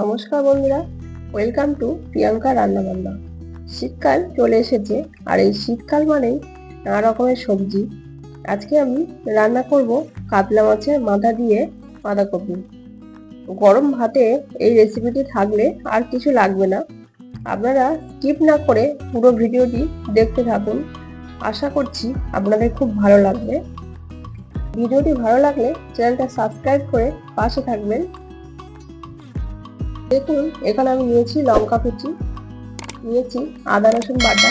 নমস্কার বন্ধুরা, welcome to Priyanka রান্নাবান্না। শীতকাল চলে এসেছে, আর এই শীতকাল মানেই নানা রকমের সবজি। আজকে আমি রান্না করব কাতলা মাছের মাথা দিয়ে বাঁধাকপি। গরম ভাতে এই রেসিপিটি থাকলে আর কিছু লাগবে না। আপনারা স্কিপ না করে পুরো ভিডিওটি দেখতে থাকুন। আশা করছি আপনাদের খুব ভালো লাগবে। ভিডিওটি ভালো লাগলে চ্যানেলটা সাবস্ক্রাইব করে পাশে থাকবেন। দেখুন, এখানে আমি নিয়েছি লঙ্কা কুচি, নিয়েছি আদা রসুন বাটা,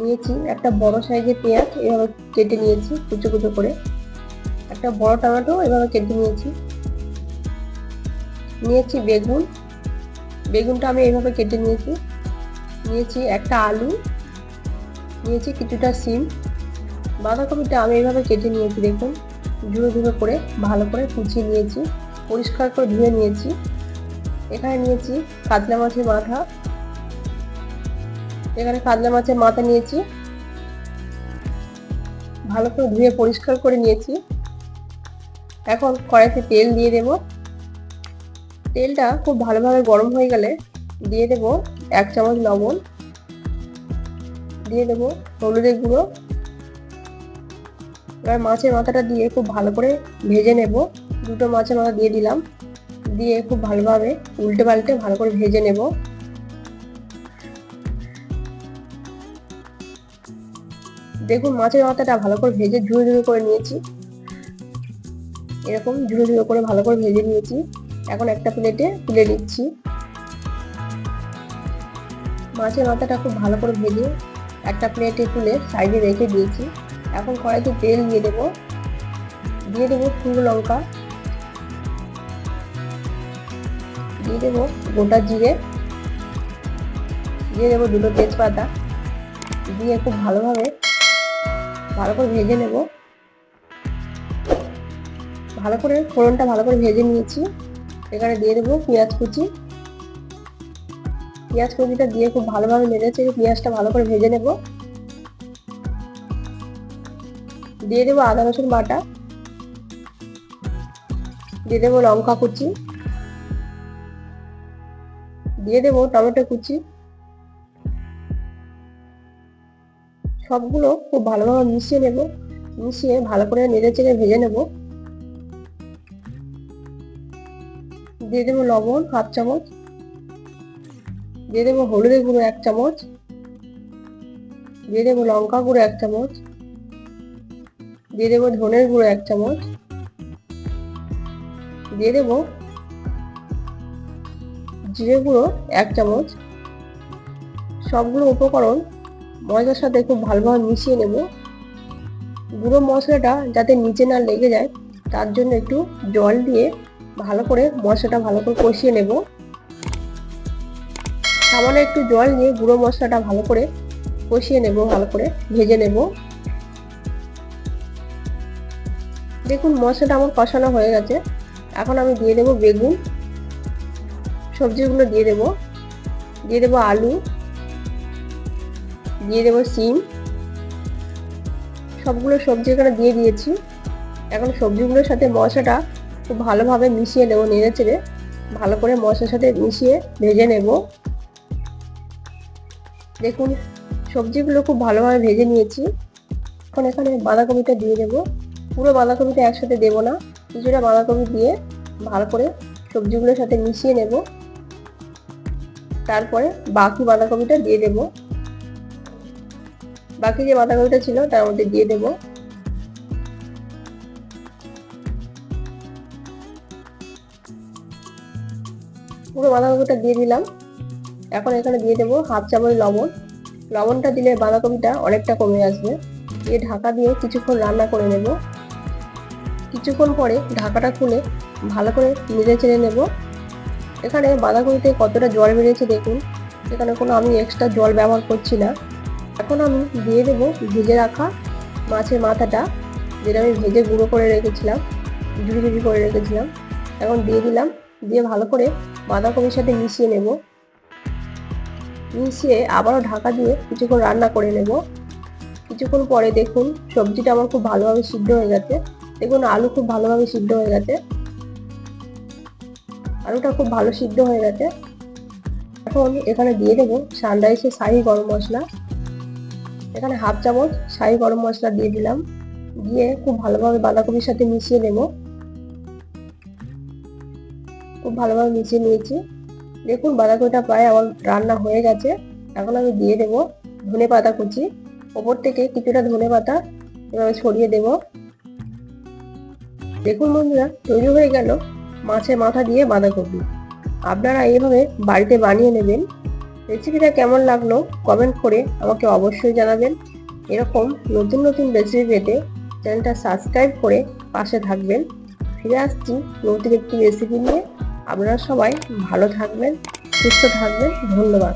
নিয়েছি একটা বড় সাইজের পেঁয়াজ, এভাবে কেটে নিয়েছি কুচো কুচো করে। একটা বড় টমেটো, এভাবে কেটে নিয়েছি। নিয়েছি বেগুন, বেগুনটা আমি এইভাবে কেটে নিয়েছি। নিয়েছি একটা আলু, নিয়েছি কিছুটা সিম। বাঁধাকপিটা আমি এইভাবে কেটে নিয়েছি, দেখুন, ঝুড়ো ঝুড়ো করে, ভালো করে কুচিয়ে নিয়েছি। পরিষ্কার করে ধুয়ে নিয়েছি। এখানে নিয়েছি কাতলা মাছের মাথা। এখানে কাতলা মাছের মাথা নিয়েছি। ভালো করে ধুয়ে পরিষ্কার করে নিয়েছি। এখন কড়াইতে তেল দিয়ে দেব। তেলটা খুব ভালোভাবে গরম হয়ে গেলে দিয়ে দেব এক চামচ লবণ। দিয়ে দেব হলুদের গুঁড়ো। এবার মাছের মাথাটা দিয়ে খুব ভালো করে ভেজে নেব। দুটো মাছের মাথা দিয়ে দিলাম। দিয়ে খুব ভালোভাবে উল্টে পাল্টে ভালো করে ভেজে নেব। দেখুন মাছের মাথাটা ভালো করে ভেজে ঝুড়ো ঝুড়ো করে নিয়েছি। এরকম ঝুড়ো ঝুড়ো করে ভালো করে ভেজে নিয়েছি। এখন একটা প্লেটে তুলে নিচ্ছি। মাছের মাথাটা খুব ভালো করে ভেজে একটা প্লেটে তুলে সাইডে রেখে দিয়েছি। এখন কড়াইতে তেল দিয়ে দেবো। দিয়ে দেবো শুকনো লঙ্কা। দিয়ে দেবো গোটা জিরে। দিয়ে দেবো দুটো তেজপাতা। দিয়ে খুব ভালোভাবে ভালো করে ভেজে নেব। ভালো করে ফোড়নটা ভালো করে ভেজে নিয়েছি। এখানে দিয়ে দেবো পেঁয়াজ কুচি। পেঁয়াজ কুচিটা দিয়ে খুব ভালোভাবে নেড়েছে পেঁয়াজটা ভালো করে ভেজে নেব। দিয়ে দেবো আদা, রসুন বাটা। দিয়ে দেবো লঙ্কা কুচি। দিয়ে দেবো টমেটো কুচি। সবগুলো খুব ভালোভাবে মিশিয়ে নেব। মিশিয়ে ভালো করে নেড়ে চেড়ে ভেজে নেব। দিয়ে দেবো লবণ, হাফ চামচ। দিয়ে দেবো হলুদের গুঁড়ো এক চামচ। দিয়ে দেবো লঙ্কা গুঁড়ো এক চামচ। দিয়ে দেবো ধনের গুঁড়ো এক চামচ। দিয়ে দেবো জিরে গুঁড়ো এক চামচ। সবগুলো উপকরণ মশলার সাথে খুব ভালোভাবে মিশিয়ে নেব। গুঁড়ো মশলাটা যাতে নিচে না লেগে যায়, তার জন্য একটু জল দিয়ে ভালো করে মশলাটা ভালো করে কষিয়ে নেব। সামান্য একটু জল নিয়ে গুঁড়ো মশলাটা ভালো করে কষিয়ে নেব, ভালো করে ভেজে নেব। দেখুন মশলাটা আমার কষানো হয়ে গেছে। এখন আমি দিয়ে দেবো বেগুন। সবজিগুলো দিয়ে দেবো। দিয়ে দেবো আলু। দিয়ে দেবো সিম সবগুলো সবজি এখানে দিয়ে দিয়েছি। এখন সবজিগুলোর সাথে মশলাটা খুব ভালোভাবে মিশিয়ে নেব নেড়ে চেড়ে। ভালো করে মশলার সাথে মিশিয়ে ভেজে নেব। দেখুন, সবজিগুলো খুব ভালোভাবে ভেজে নিয়েছি। এখন এখানে বাঁধাকপিটা দিয়ে দেবো। পুরো বাঁধাকপিটা একসাথে দেবো না, কিছুটা বাঁধাকপি দিয়ে ভালো করে সবজিগুলোর সাথে মিশিয়ে নেব। তারপরে বাকি বাঁধাকপিটা দিয়ে দেব। বাকি যে বাঁধাকপিটা ছিল তার মধ্যে দিয়ে দেব। পুরো বাঁধাকপিটা দিয়ে দিলাম। এখন এখানে দিয়ে দেবো হাফ চামচ লবণ। লবণটা দিলে বাঁধাকপিটা অনেকটা কমে আসবে। দিয়ে ঢাকা দিয়ে কিছুক্ষণ রান্না করে নেব। কিছুক্ষণ পরে ঢাকাটা খুলে ভালো করে নেড়ে চেড়ে নেব। এখানে বাঁধাকপিতে কতটা জল বেরিয়েছে দেখুন। এখানে কোনো আমি এক্সট্রা জল ব্যবহার করছি না। এখন আমি দিয়ে দেব ভেজে রাখা মাছের মাথাটা, যেটা আমি ভেজে গুঁড়ো করে রেখেছিলাম ঝুড়ি ঝুড়ি করে রেখেছিলাম। এখন দিয়ে দিলাম, দিয়ে ভালো করে বাঁধাকপির সাথে মিশিয়ে নেব। মিশিয়ে আবারও ঢাকা দিয়ে কিছুক্ষণ রান্না করে নেব। কিছুক্ষণ পরে দেখুন, সবজিটা আমার খুব ভালোভাবে সিদ্ধ হয়ে গেছে। দেখুন, আলু খুব ভালোভাবে সিদ্ধ হয়ে গেছে। আলুটা খুব ভালো সিদ্ধ হয়ে গেছে। এখন এখানে দিয়ে দেবো সানরাইসের শাহি গরম মশলা। এখানে হাফ চামচ শাহি গরম মশলা দিয়ে দিলাম। দিয়ে খুব ভালোভাবে বাঁধাকপির সাথে মিশিয়ে নেব। খুব ভালোভাবে মিশিয়ে নিয়েছি। দেখুন, বাঁধাকপিটা প্রায় আমার রান্না হয়ে গেছে। এখন আমি দিয়ে দেবো ধনে পাতা কুচি। ওপর থেকে কিছুটা ধনে পাতা এভাবে ছড়িয়ে দেব। দেখুন বন্ধুরা, তৈরি হয়ে গেল মাছের মাথা দিয়ে বাঁধাকপি। আপনারা এইভাবে বাড়িতে বানিয়ে নেবেন। রেসিপিটা কেমন লাগল কমেন্ট করে আমাকে অবশ্যই জানাবেন। এরকম নতুন নতুন রেসিপি পেতে চ্যানেলটা সাবস্ক্রাইব করে পাশে থাকবেন। ফিরে আসছি নতুন একটি রেসিপি নিয়ে। আপনারা সবাই ভালো থাকবেন, সুস্থ থাকবেন। ধন্যবাদ।